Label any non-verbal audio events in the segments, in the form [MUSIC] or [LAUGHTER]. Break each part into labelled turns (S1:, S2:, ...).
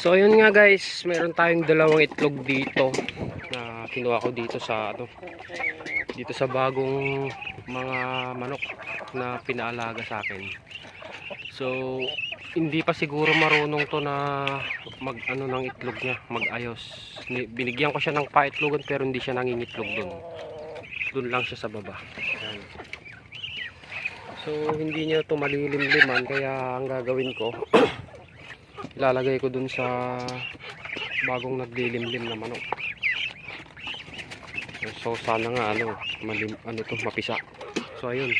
S1: So yun nga guys, meron tayong dalawang itlog dito na kinuha ko dito sa ano dito sa bagong mga manok na pinaalaga sa akin. So hindi pa siguro marunong to na mag ano ng itlog niya, mag-ayos. Ni- Binigyan ko siya ng paitlogan pero hindi siya nangingitlog doon. Doon lang siya sa baba. Ayan. So hindi niya to malilimliman kaya ang gagawin ko [CLEARS THROAT] ilalagay ko dun sa bagong naglilimlim na manok. So sana nga ano, malim, ano to, mapisa. So ayun.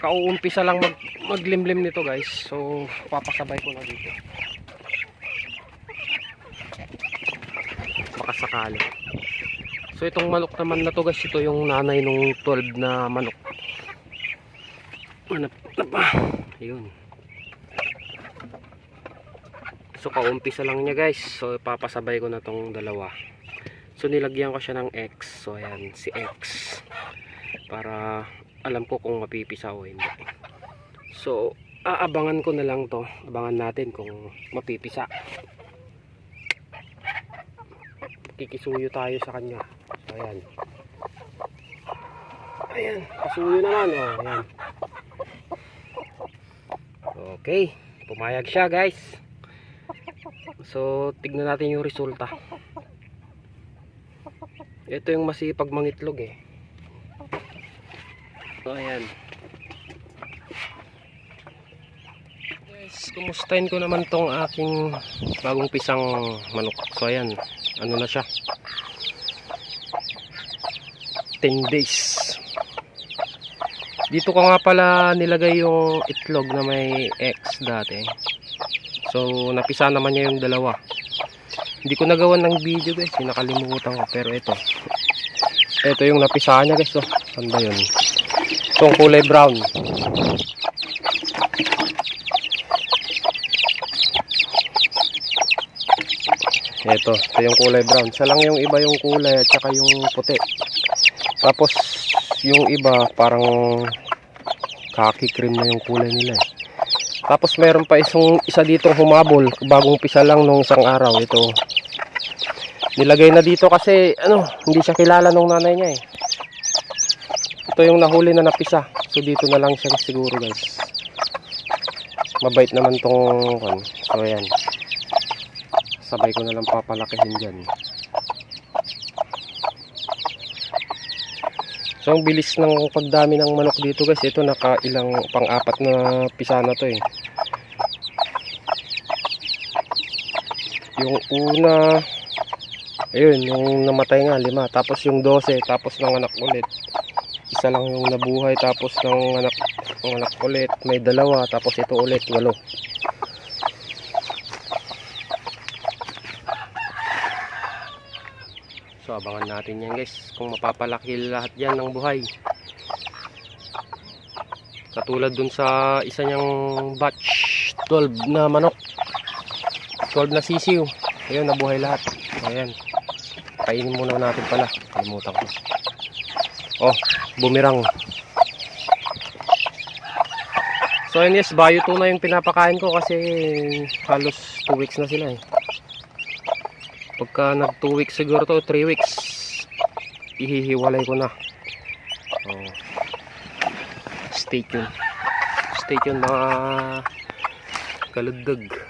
S1: Kauumpisa lang mag, maglimlim nito guys. So papasabay ko na dito. Baka sakali. So itong manok naman na to guys, ito yung nanay nung 12 na manok. Hanap na pa. Ayun. So kaumpisa lang niya guys. So papasabay ko na tong dalawa. So nilagyan ko siya ng X. So ayan si X. Para alam ko kung mapipisa o hindi. So aabangan ko na lang to. Abangan natin kung mapipisa. Kikisuyo tayo sa kanya. So ayan. Ayan. Kasuyo naman. Oh, ayan. Okay. Pumayag siya guys. So, tignan natin yung resulta. Ito yung masipag mangitlog eh. So, ayan. Guys, kumustahin ko naman tong aking bagong pisang manok. So, ayan. Ano na siya? 10 days. Dito ko nga pala nilagay yung itlog na may X dati. So, napisa naman niya yung dalawa. Hindi ko nagawan ng video guys. Nakalimutan ko. Pero ito. Ito yung napisa niya guys. Oh. Saan ba yun? Itong kulay brown. Ito. Ito yung kulay brown. Sa lang yung iba yung kulay at saka yung puti. Tapos, yung iba parang khaki cream na yung kulay nila eh. Tapos meron pa isang isa ditong humabol bagong pisa lang nung isang araw ito. Nilagay na dito kasi ano, hindi siya kilala nung nanay niya eh. Ito yung nahuli na napisa. So dito na lang siya siguro guys. Mabait naman tong kan. So ayan. Sabay ko na lang papalakihin diyan. So ang bilis ng pagdami ng manok dito guys. Ito nakailang pang-apat na pisa na to eh. Yung una ayun, yung namatay nga lima, tapos yung 12, tapos nanganak ulit. Isa lang yung nabuhay tapos nanganak nanganak ulit, may dalawa tapos ito ulit, walo. So abangan natin yan guys kung mapapalaki lahat yan ng buhay. Katulad dun sa isa niyang batch 12 na manok. 12 na sisiw. Ayun, nabuhay lahat. Ayan. Kainin muna natin pala. Kalimutan ko. Oh, bumirang. So yun yes, bayo tuna yung pinapakain ko kasi halos 2 weeks na sila eh. Pagka nag 2 weeks siguro to, 3 weeks, ihihiwalay ko na. Oh. Stay tuned. Stay tuned mga kalugdag.